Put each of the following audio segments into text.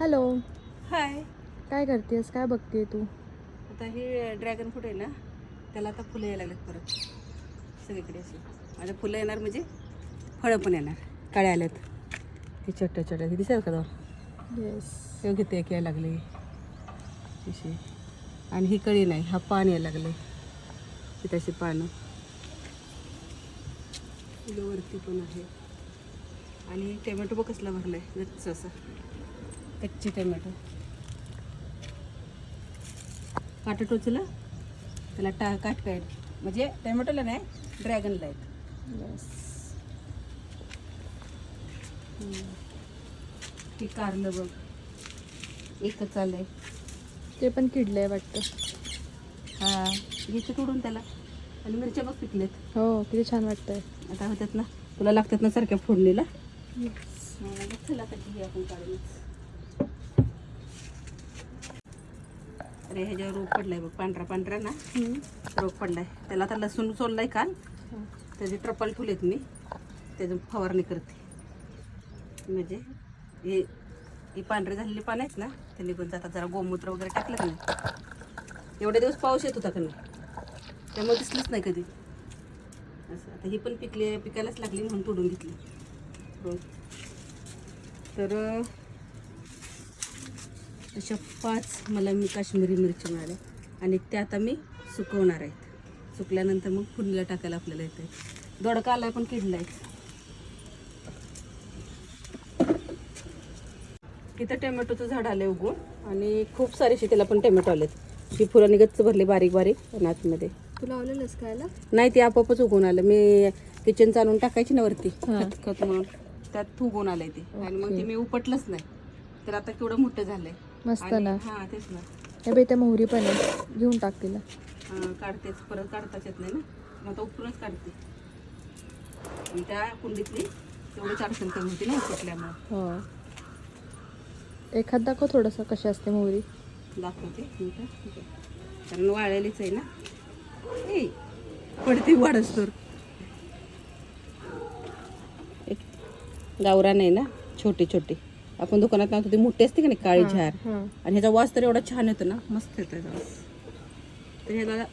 Hello. हाय. काय करतेस? काय बघते तू? आता हे ड्रॅगन फ्रूट आहे ना त्याला आता फुलं यायला लागलेत परत. सगळीकडे अशी. आता फुलं येणार म्हणजे फळं पण येणार काळ्या आल्यात. हे छोट्या छोट्या दिसेल का तो? येस तेव्हा किती एक यायला लागले अशी. आणि ही कळी नाही हा पान यायला लागले तशी पानं. वरती पण आहे. आणि टोमॅटो बघ कसला भरलाय गच्च असा. कच्ची टोमॅटो. काटा टोचलं त्याला टा काट काय म्हणजे टोमॅटोला नाही ड्रॅगनला आहेत. येस हे कारलं बघ. एकच चाललंय ते पण किडलंय वाटतं. हा घ्यायचं तोडून त्याला. आणि मिरच्या बघ पिकलेत. हो किती छान वाटतंय. आता होतात ना तुला लागतात ना सारख्या फोडणीला? चला आता घे आपण काढूनच. अरे ह्याच्यावर रोग पडलाय बघ पांढरा पांढरा ना. रोग पडलाय. त्याला आता लसूण सोललाय काल. त्याचे ट्रपल ठेवलेत मी. त्याचं फवारणी करते. म्हणजे हे ही पांढरे झालेली पानं आहेत ना ते निघून जातात जरा गोमूत्र वगैरे टाकलं का नाही एवढे दिवस पाऊस येत होता का नाही? त्यामुळे दिसलंच नाही कधी. असं आता ही पण पिकली पिकायलाच लागली म्हणून तोडून घेतली. रोज तर अशा पाच मला मी काश्मीरी मिरची मिळाल्या. आणि त्या आता मी सुकवणार आहेत. सुकल्यानंतर मग फुलीला टाकायला आपल्याला येते दोडका आलाय पण किडला आहे. इथं टोमॅटोचं झाड आलं उगवून. आणि खूप सारेशी त्याला पण टोमॅटो आलेत. ही फुलांनी गच्च भरली बारीक बारीक आतमध्ये. तू लावलेलंस खायला? नाही ते आपोआपच उगवून आलं. मी किचन चालून टाकायची ना वरती. खत खत म्हणून. त्यात उगवून आलंय ते. आणि मग ते मी उपटलंच नाही. तर आता केवढं मोठं झालंय. मस्त आणि- ना. हा तेच ना. हे बाई त्या मोहरी पण आहे. घेऊन टाक तिला. हा, काढतेच. परत काढताच येत नाही ना? मग आता उपटूनच काढते. आणि त्या कुंडीतली तेवढी चारशे कमी होती ना उपटल्यामुळे हो. एखाद दाखव थोडंसं कशी असते मोहरी. दाखवते. मिनिटं. ठीक आहे. कारण वाळलेलीच आहे ना? ए पडते वाढच तर. एक गावरान आहे ना? छोटी छोटी. आपण दुकानात लावतो ती मोठी असते का नाही काळी झार. आणि ह्याचा वास तर एवढा छान येतो ना मस्त येतो ह्याचा वास. तर ह्याला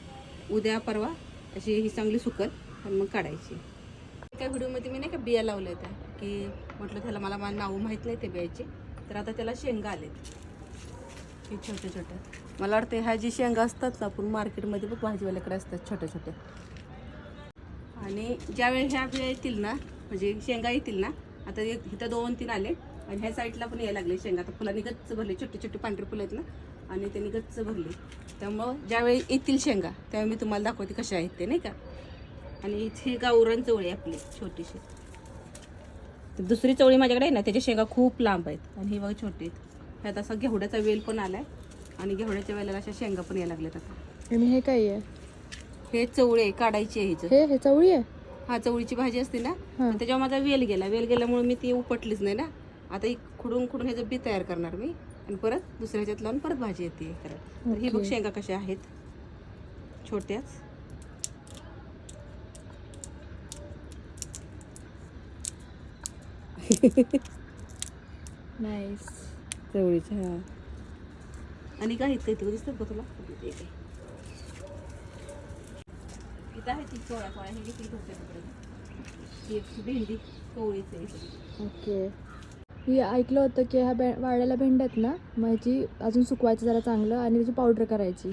उद्या परवा अशी ही चांगली सुकल आणि मग काढायची. एका व्हिडिओमध्ये मी नाही का बिया लावल्या होत्या की म्हटलं त्याला मला मला नावं माहीत नाही ते बियाची. तर आता त्याला शेंगा आलेत. हे छोट्या छोट्या मला वाटतं ह्या जी शेंगा असतात ना आपण मार्केटमध्ये बघ भाजीवाल्याकडे असतात छोट्या छोट्या आणि ज्यावेळी ह्या बिया येतील ना म्हणजे शेंगा येतील ना आता एक- इथं दोन तीन आले. आणि ह्या साईडला पण यायला लागले शेंगा. आता फुलांनी गच्च भरले छोटे छोटे पांढरे फुलं आहेत ना आणि त्यांनी गच्च भरले. त्यामुळं ज्यावेळी येतील शेंगा त्यावेळी मी तुम्हाला दाखवते कशा आहेत ते नाही का? आणि इथे गावरान चवळी आहे आपली छोटीशी. तर दुसरी चवळी माझ्याकडे आहे ना त्याच्या शेंगा खूप लांब आहेत. आणि ही बघा छोटी आहेत. ह्यात असा घेवड्याचा वेल पण आलाय. आणि घेवड्याच्या वेळेला अशा शेंगा पण यायला लागल्यात आता. आणि हे काय आहे? हे चवळे आहे, काढायची आहे हे हे चवळी आहे? हा चवळीची भाजी असते ना त्याच्यावर माझा वेल गेला. वेल गेल्यामुळे मी ती उपटलीच नाही ना. आता एक खुडून खुडून ह्याचं बी तयार करणार मी आणि परत दुसऱ्या ह्याच्यात लावून परत भाजी येते तर ही बघ. शेंगा कशा आहेत. छोट्याच. नाईस चवळीच्या हा आणि काय आहेत काही दिसतात का तुला? इथे आहे. इथं ती हे ही भेंडी सगळी. ओके. मी ऐकलं होतं की ह्या बे वाळलेल्या भेंड्या आहेत ना मग ह्याची अजून सुकवायचं जरा चांगलं आणि त्याची पावडर करायची.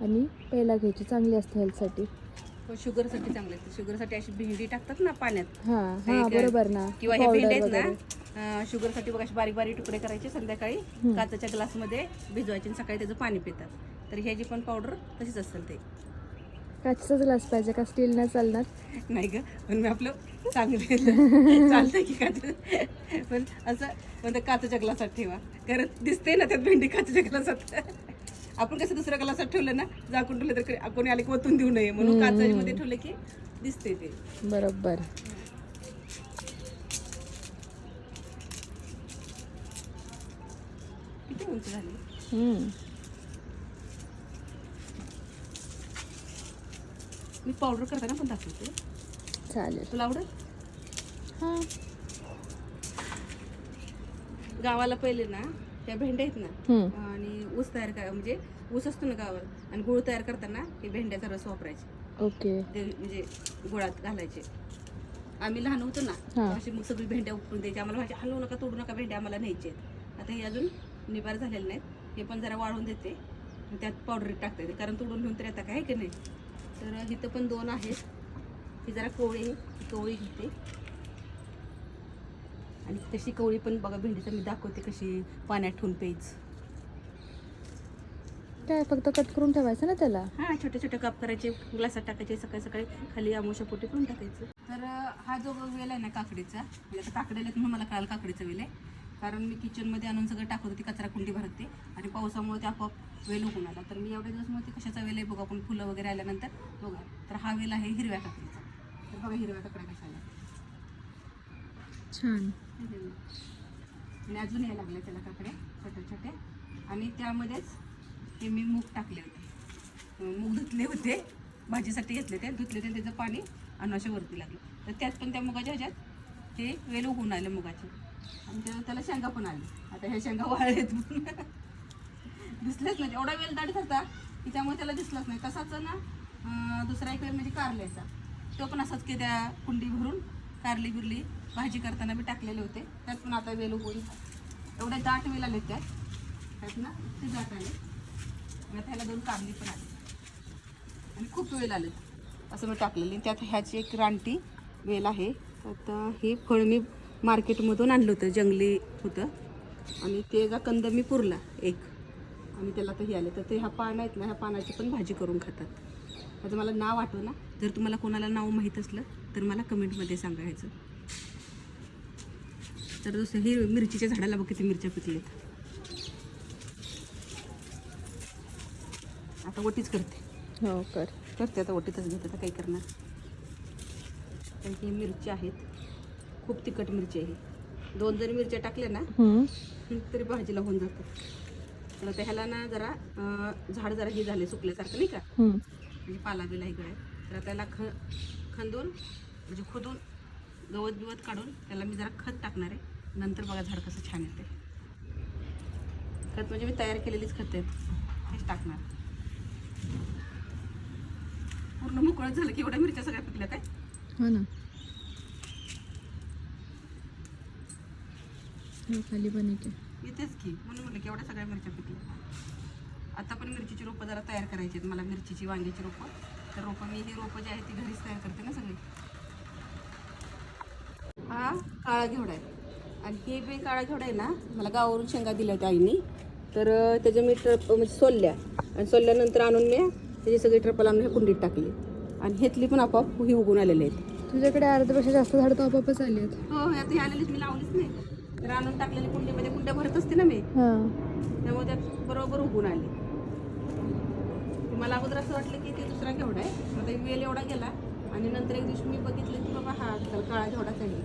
आणि प्यायला घ्यायची चांगली असते हेल्थसाठी हो, शुगरसाठी चांगलं आहे शुगरसाठी अशी भेंडी टाकतात ना पाण्यात. हां हे बरोबर ना. किंवा हे भेंडे आहेत. ना शुगरसाठी बघा बारीक बारीक तुकडे करायचे संध्याकाळी. काचाच्या ग्लासमध्ये भिजवायचे आणि सकाळी त्याचं पाणी पितात. तर ह्याची पण पावडर तशीच असेल ते. काचेचाच ग्लास पाहिजे का? स्टील नाही चालणार. नाही ग पण मी आपलं चांगलं चालतंय की काच पण असं म्हणतं काचेच्या ग्लासात ठेवा. कारण दिसते ना त्यात भेंडी काचेच्या ग्लासात. आपण कसं दुसऱ्या ग्लासात ठेवलं ना झाकून ठेवलं तर कोणी आले की ओतून देऊ नये. म्हणून. काचामध्ये ठेवलं की दिसते ते. बरोबर. किती उंच झाली? मी पावडर करताना पण दाखवते. चालेल. तुला आवडेल? हां. गावाला पहिले ना त्या भेंड्या आहेत ना. आणि ऊस तयार करा म्हणजे ऊस असतो ना गावात आणि गुळ तयार करताना हे भेंड्याचा रस वापरायचे. ओके. म्हणजे गुळात घालायचे. आम्ही लहान होतो ना. अशी मग सगळी भेंड्या उपटून द्यायची. आम्हाला व्हायचे हलवू नका तोडू नका भेंड्या आम्हाला न्यायचे आहेत. आता हे अजून निबार झालेले नाहीत. हे पण जरा वाळून देते. त्यात पावडर टाकता. येते कारण तोडून घेऊन तर येतं काय की नाही? तर इथं पण दोन आहेत. ही जरा कवळी आहे ही कवळी घेते. आणि तशी कवळी पण बघा भेंडीचं मी दाखवते कशी पाण्यात ठेवून प्यायचं. काय फक्त कट करून ठेवायचं ना त्याला? हा छोटे छोटे काप करायचे ग्लासात टाकायचे सकाळी सकाळी खाली आमोशा पोटी पण टाकायचं. तर हा जो वेल आहे ना काकडीचा म्हणजे आता काकडेला म्हणून मला कळालं काकडीचा वेल आहे. कारण मी किचनमध्ये आणून सगळं टाकत होती कचरा कुंडी भरते. आणि पावसामुळे ते आपोआप वेल उगून आला तर मी एवढ्या दिवस मग ते कशाचा वेल आहे? बघा आपण फुलं वगैरे आल्यानंतर बघा. तर हा वेल आहे हिरव्या काकडीचा तर बघा हिरव्या काकड्या कशा आल्या. छान. आणि अजून यायला लागल्या त्याला काकड्या छोट्या छोट्या. आणि त्यामध्येच हे मी मूग टाकले होते. मूग धुतले होते. भाजीसाठी घेतले ते धुतले ते त्याचं पाणी आणि असे वरती लागलं. तर त्यात पण त्या मुगाच्या ह्याच्यात ते वेल उगवून आले मुगाचे. आणि त्या त्याला शेंगा पण आली. आता ह्या शेंगा वाळलेत दिसलेच नाही. एवढा वेल दाढीत होता की त्यामुळे त्याला दिसलाच नाही. तसाच ना दुसरा एक वेल म्हणजे कारल्याचा. तो पण असाच की त्या कुंडी भरून कारली बिरली भाजी करताना बी टाकलेले होते. त्यात पण आता वेल उगवून एवढे दाट वेल आले त्यात. त्यात ना ते दाट आले. आणि त्याला दोन कारली पण आली आणि खूप वेल आले असं मी टाकलेली. त्यात ह्याची एक रानटी वेल आहे. आता हे फळ मी मार्केटमधून आणलं होतं. जंगली होतं. आणि ते जा कंद मी पुरला एक. आणि त्याला तर हे आले. तर ते ह्या पान आहेत ना ह्या पानाची पण भाजी करून खातात. आता मला नाव आठवं ना? जर तुम्हाला कोणाला नाव माहीत असलं तर मला कमेंटमध्ये सांगायचं. तर दुसरं ही मिरचीच्या झाडाला बघ किती मिरच्या पिकलेत. आता वटीच करते. हो कर. करते आता वटीतच घेते आता काही करणार? कारण की मिरची आहेत. खूप तिखट मिरची आहे. दोन जरी मिरच्या टाकल्या ना. तरी भाजीला होऊन जातं तर आता ह्याला ना जरा झाड जरा हे झाले सुकल्यासारखं नाही का. म्हणजे पाला बिला इकडे. तर त्याला ख खंदून म्हणजे खोदून गवत बिवत काढून त्याला मी जरा खत टाकणार आहे. नंतर बघा झाड कसं छान येते खत म्हणजे मी तयार केलेलीच खत आहेत. तेच टाकणार. पूर्ण मोकळत झालं की एवढ्या मिरच्या सगळ्या पिकल्या काय? हो ना. हो, खाली पण आहे. येतेच की. म्हणून म्हटलं की एवढ्या सगळ्या मिरच्या पिकल्या. आता पण मिरचीची रोपं जरा तयार करायची आहेत. मला मिरचीची वांग्याची रोपं. तर रोपं मी ही रोपं जी आहेत ती घरीच तयार करते ना सगळी. हा काळा घेवडा आहे. आणि हे बी काळा घेवडा आहे ना मला गावावरून शेंगा दिल्या होत्या आईनी. तर त्याच्या मी ट्रप म्हणजे सोलल्या. आणि सोलल्यानंतर आणून मी त्याची सगळी ट्रपल आणून ह्या कुंडीत टाकली. आणि हेतली पण आपोआप ही उगून आलेली आहेत. तुझ्याकडे अर्ध्यापेक्षा जास्त झाड तर आपोआपच आली आहेत. हो आता ही आलेलीच मी लावलीच नाही. तर आणून टाकलेली कुंडीमध्ये कुंड्या भरत असते ना मी हां. त्यामुळे त्यात बरोबर उगून आली. मला अगोदर असं वाटलं की ते दुसरा घेवडा आहे. आता वेल एवढा गेला आणि नंतर एक दिवशी मी बघितलं की बाबा हा तर काळा घेवडाच आहे.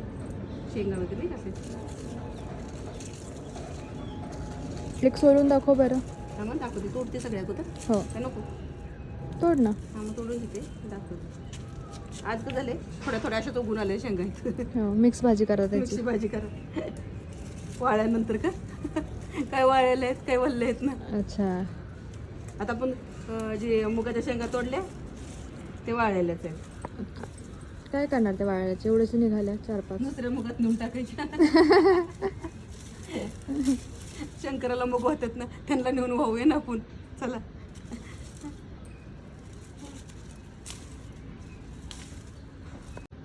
शेंगा वगैरे नाही कसे एक सोलून दाखव बरं. हा मग दाखवते. तोडते सगळ्या अगोदर. हो. काय नको? तोड ना. हा मग तोडून घेते. दाखवते. आज तर झाले थोड्या थोड्या अशा उगून आले शेंगा हो मिक्स भाजी करा मिरची भाजी करा. वाळ्यानंतर का? काय वाळलेले आहेत काय वल्ले आहेत ना. अच्छा. आता आपण जे मुगाच्या शेंगा तोडल्या ते वाळलेल्याच आहेत. काय करणार त्या वाळ्याचे एवढेच निघाल्या चार पाच. दुसऱ्या मुगात नेऊन टाकायच्या. शंकराला मुग होतात ना त्यांना नेऊन वाहूया ना आपण. चला.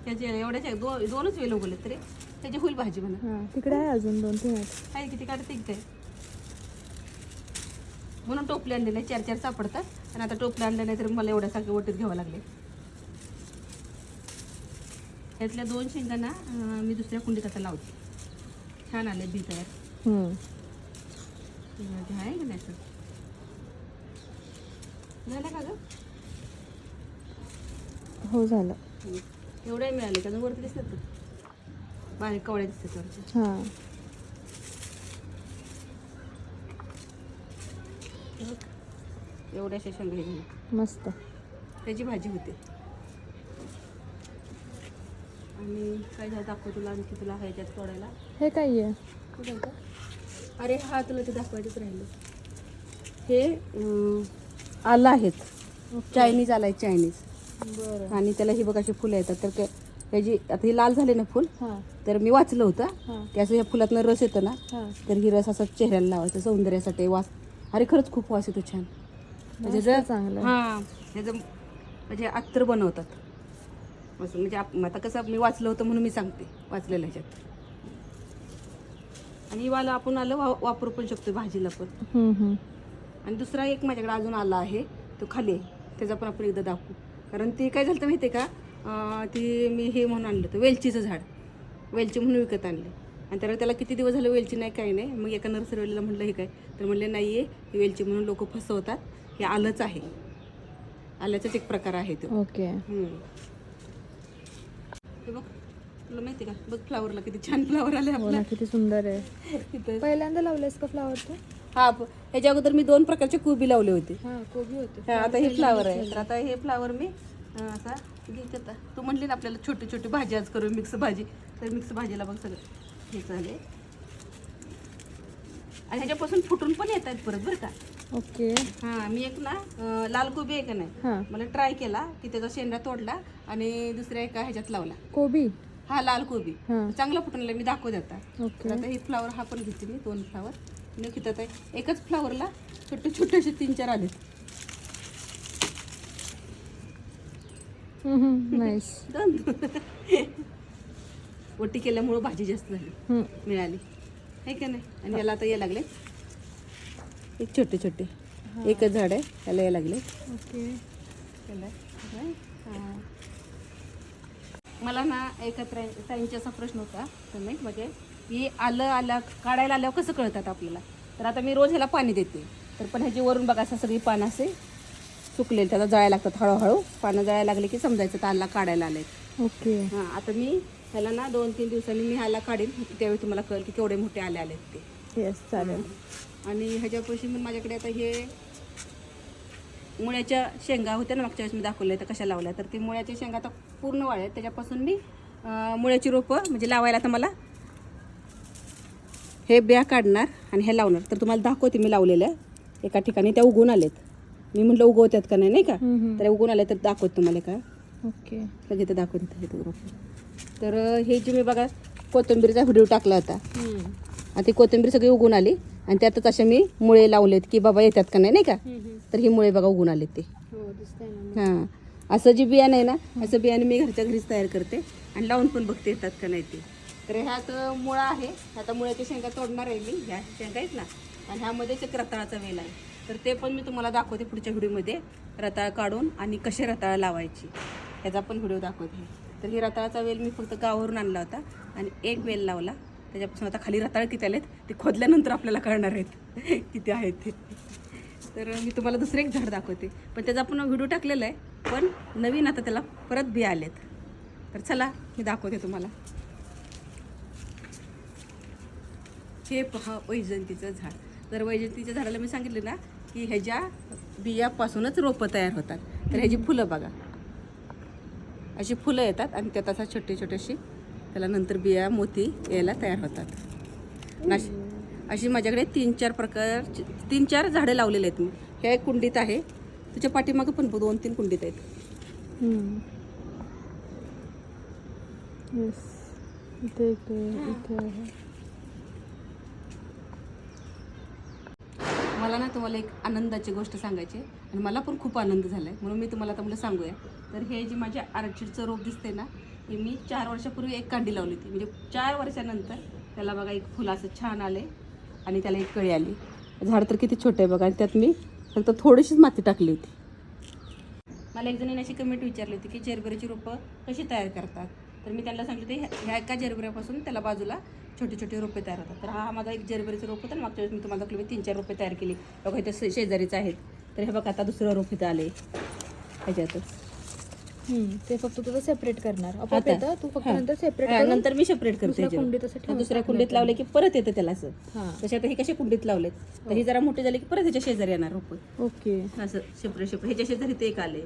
त्याचे एवढ्याच दो दोनच वेल उगवले तरी त्याची होईल भाजी म्हणा. हां तिकडे आहे अजून दोन तीन आहेत. आहे किती काढते ते. म्हणून टोपले आणलेले चार चार सापडतात. आणि आता टोपले आणले नाही तर मला एवढ्या सारखे वटीत घ्यावं लागले. त्यातल्या दोन शेंगांना अं, मी दुसऱ्या कुंडीत आता लावते. छान आले बी तयार. हम्म. ते आहे का नाही असं? झालं का ग? हो झालं. एवढे मिळाले का? अजून वरती दिसतात का? बारीक कवड्या दिसतात वरच्या हां. एवढ्याशा शेंगा. मस्त. त्याची भाजी होते. आणि काय झालं दाखव तुला आणखी तुला ह्याच्यात तोडायला? हे काय आहे? कुठं आहे का? अरे हा तुला ते दाखवायचंच राहिलं. हे अं, आलं आहेत. चायनीज आलं आहे चायनीज. बरं. आणि त्याला ही बघ अशी फुलं येतात. तर ते- त्याची आता हे लाल झाले ना फुल तर मी वाचलं होतं. की असं या फुलातनं रस येतो ना तर ही रस असा चेहऱ्याला लावायचा सौंदर्यासाठी वास. अरे खरंच खूप वास येतो छान. म्हणजे जर चांगलं. हां ह्याचं म्हणजे अत्तर बनवतात. असं म्हणजे आता कसं मी वाचलं होतं म्हणून मी सांगते वाचलेलं ह्याच्यात. आणि वाला आपण आलं वा वापरू पण शकतो भाजीला पण. आणि दुसरा एक माझ्याकडे अजून आला आहे तो खाली त्याचा पण आपण एकदा दाखवू. कारण ते काय झालं माहिती आहे का? ती मी हे म्हणून आणलं होतं वेलचीचं झाड. वेलची म्हणून विकत आणले. आणि त्याला त्याला किती दिवस झालं वेलची नाही काही नाही. मग एका नर्सरीवाल्याला म्हटलं हे काय? तर म्हणले नाही आहे ही वेलची म्हणून लोक फसवतात. हे आलंच आहे. आल्याचाच एक प्रकार आहे तो. ओके. हे बघ तुला माहिती का? बघ फ्लावरला किती छान फ्लावर आले हो ना किती सुंदर आहे. इथं. पहिल्यांदा लावलेस का फ्लावर तू? हा प- ह्याच्या अगोदर मी दोन प्रकारचे कोबी लावले होते. हां कोबी होते. हा, आता हे फ्लावर आहे. तर आता हे फ्लावर मी अं, असा घेते आता तू म्हणली ना आपल्याला छोटी छोटी भाजी आज करू मिक्स भाजी. तर मिक्स भाजीला बघ सगळं. हे चालेल आणि ह्याच्यापासून फुटून पण येत आहेत परत बरं का. ओके. हां मी एक ना लाल कोबी आहे का नाही? मला ट्राय केला की त्याचा शेंडा तोडला आणि दुसऱ्या एका ह्याच्यात लावला. कोबी? हा लाल कोबी. चांगला फुटून मी दाखवते आता. ओके. तर आता हे फ्लावर हा पण घेते मी दोन फ्लावर मी घेतात आहे एकच फ्लावरला छोटे छोटे असे तीन चार आले नाईस दोन वटी केल्यामुळं भाजी जास्त झाली. मिळाली. आहे का नाही? आणि याला आता यायला लागले. एक छोटे छोटे. एकच झाड आहे. त्याला यायला लागले. ओके. त्याला. मला ना एका ताई- ताईंचा असा प्रश्न होता. नाही म्हणजे की आलं आलं काढायला आल्यावर कसं कळतात आपल्याला? तर आता मी रोज ह्याला पाणी देते. तर पण ह्याची वरून बघा असं सगळी पानं असे सुकलेले त्याला जळायला लागतात हळूहळू. पानं जळायला लागले की समजायचं तर आला काढायला आले ओके. हां आता मी ह्याला ना दोन तीन दिवसांनी मी ह्याला काढेन. त्यावेळी तुम्हाला कळेल की केवढे मोठे आले आलेत ते. येस चालेल. आणि ह्याच्यापाशी मग माझ्याकडे आता हे मुळ्याच्या शेंगा होत्या ना मागच्या वेळेस मी दाखवल्या तर कशा लावल्या. तर ते मुळ्याच्या शेंगा आता पूर्ण वाळल्या त्याच्यापासून मी मुळ्याची रोपं म्हणजे लावायला आता मला हे ब्या काढणार आणि हे लावणार. तर तुम्हाला दाखवते मी लावलेल्या. एका ठिकाणी त्या उगवून आलेत. मी म्हटलं उगवत्यात का नाही नाही का? तर उगवून आले तर दाखवत तुम्हाला का? ओके. लगेच दाखवत तर हे जे मी बघा कोथिंबीरचा व्हिडिओ टाकला होता. आणि ती कोथिंबीर सगळी उगून आली आणि त्यातच असे मी मुळे लावलेत की बाबा येतात का नाही नाही का? तर ही मुळे बघा उगून आलेत ते. हो हां. असं जे बियाणं आहे ना असं बियाणं मी घरच्या घरीच तयार करते आणि लावून पण बघते येतात का नाही ते. तर ह्यात मुळा आहे. आता मुळ्याच्या शेंगा तोडणार आहे मी. ह्या शेंगा आहेत ना. आणि ह्यामध्येच एक रताळाचा वेल आहे. तर ते पण मी तुम्हाला दाखवते पुढच्या व्हिडिओमध्ये. रताळ काढून आणि कसे रताळ लावायची ह्याचा पण व्हिडिओ दाखवते. तर ही रताळाचा वेल मी फक्त गावावरून आणला होता आणि एक वेल लावला. त्याच्यापासून आता खाली रताळ किती आलेत ते खोदल्यानंतर आपल्याला कळणार आहेत किती आहेत ते. तर मी तुम्हाला दुसरं एक झाड दाखवते. पण त्याचा आपण व्हिडिओ टाकलेला आहे पण नवीन आता त्याला परत बिया आलेत. तर चला मी दाखवते तुम्हाला. हे पहा वैजंतीचं झाड. तर वैजंतीच्या झाडाला मी सांगितले ना की ह्याच्या बियापासूनच रोपं तयार होतात. तर ह्याची फुलं बघा. अशी फुलं येतात आणि त्यात असा छोटे छोटेशी त्याला नंतर बिया मोती यायला तयार होतात. नाश अशी अशी माझ्याकडे तीन चार प्रकार तीन चार झाडे लावलेले आहेत मी. ह्या एक कुंडीत आहे. तुझ्या पाठीमागं पण दोन तीन कुंडीत आहेत येस इथे इथे इथे आहे मला ना तुम्हाला एक आनंदाची गोष्ट सांगायची आणि मला पण खूप आनंद झाला आहे म्हणून मी तुम्हाला आता मला सांगूया. तर हे जे माझ्या आर्चिडचं रोप दिसते ना हे मी चार वर्षापूर्वी एक कांडी लावली होती. म्हणजे चार वर्षानंतर त्याला बघा एक फुलं असं छान आले आणि त्याला एक कळी आली. झाड तर किती छोटं आहे बघा आणि त्यात मी फक्त थोडीशीच माती टाकली होती. मला एक जणीने अशी कमेंट विचारली होती की जरबेराची रोपं कशी तयार करतात? तर मी त्यांना सांगितलं होते ह्या एका जेरबऱ्यापासून त्याला बाजूला छोटे छोटे रोपे तयार होतात. तर हा माझा एक जरबेरीचं रोप होतं मागच्या वेळेस मी तुम्हाला दाखवलं मी तीन चार रोपे तयार केली. बघा इथे शेजारीच आहेत. तर हे बघा आता दुसरं रोप इथं आले ह्याच्यातच. ते फक्त तुझं सेपरेट करणार. तू फक्त. नंतर सेपरेट नंतर मी सेपरेट करते दुसऱ्या. कुंडीत हा, लावले की परत येतं त्याला असं. तसे आता हे कसे कुंडीत लावलेत? तर ही जरा मोठी झाली की परत ह्याच्या शेजारी येणार रोपं. ओके. असं शेपरे शेपरे ह्याच्या शेजारी ते एक आले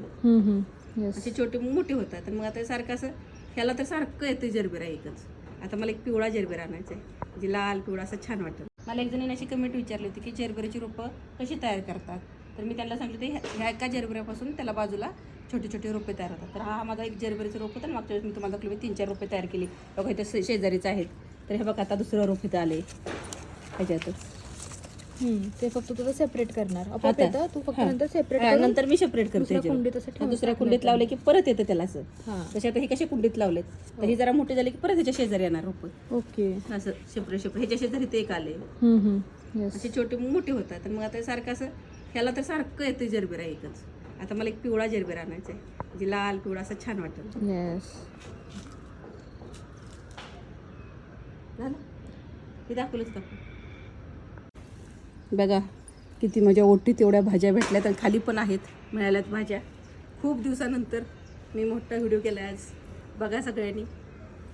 असे छोटे मोठे होतात. तर मग आता सारखं असं ह्याला तर सारखं येतं जरबेरा एकच. आता मला एक पिवळा जरबेरा आणायचा आहे. म्हणजे लाल पिवळा असं छान वाटतं. मला एक जणीने अशी कमेंट विचारली होती की जरबेराची रोपं कशी तयार करतात? तर मी त्यांना सांगितलं ते ह्या- ह्या एका जरबऱ्यापासून त्याला बाजूला छोटे छोटे रोपे तयार होतात. तर हा माझा एक जरबरीचं रोप होतं मागच्या वेळेस मी तुम्हाला दाखवलं मी तीन चार रोपे तयार केली. बघा इथे शेजारीच शेजारीचं आहेत. तर हे बघा आता दुसरं रोप इथं आले ह्याच्यातच. ते फक्त तुझं सेपरेट करणार. आपोआप आता. येतं तू फक्त हा. नंतर सेपरेट हा, नंतर मी सेपरेट करते दुसऱ्या. कुंडीत असं ठेवून दुसऱ्या कुंडीत लावले की परत येतं त्याला असं. हां. तसे आता हे कसे कुंडीत लावलेत? तर ही जरा मोठी झाली की परत ह्याच्या शेजारी येणार रोपं. ओके. असं शेपरे शेपरे ह्याच्या शेजारी ते एक आले. येस असे छोटे मग मोठे होतात. आणि मग आता सारखं असं ह्याला तर सारखं येतं जरबेरा एकच. आता मला एक पिवळा जरबेरा आणायचा आहे. म्हणजे लाल पिवळा असं छान वाटतं. येस झालं? हे दाखवलंच का? बघा किती माझ्या ओटीत तेवढ्या भाज्या भेटल्यात आणि खाली पण आहेत मिळाल्यात भाज्या. खूप दिवसानंतर मी मोठा व्हिडिओ केला आज. बघा सगळ्यांनी.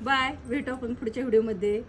बाय. भेटू आपण पुढच्या व्हिडिओमध्ये.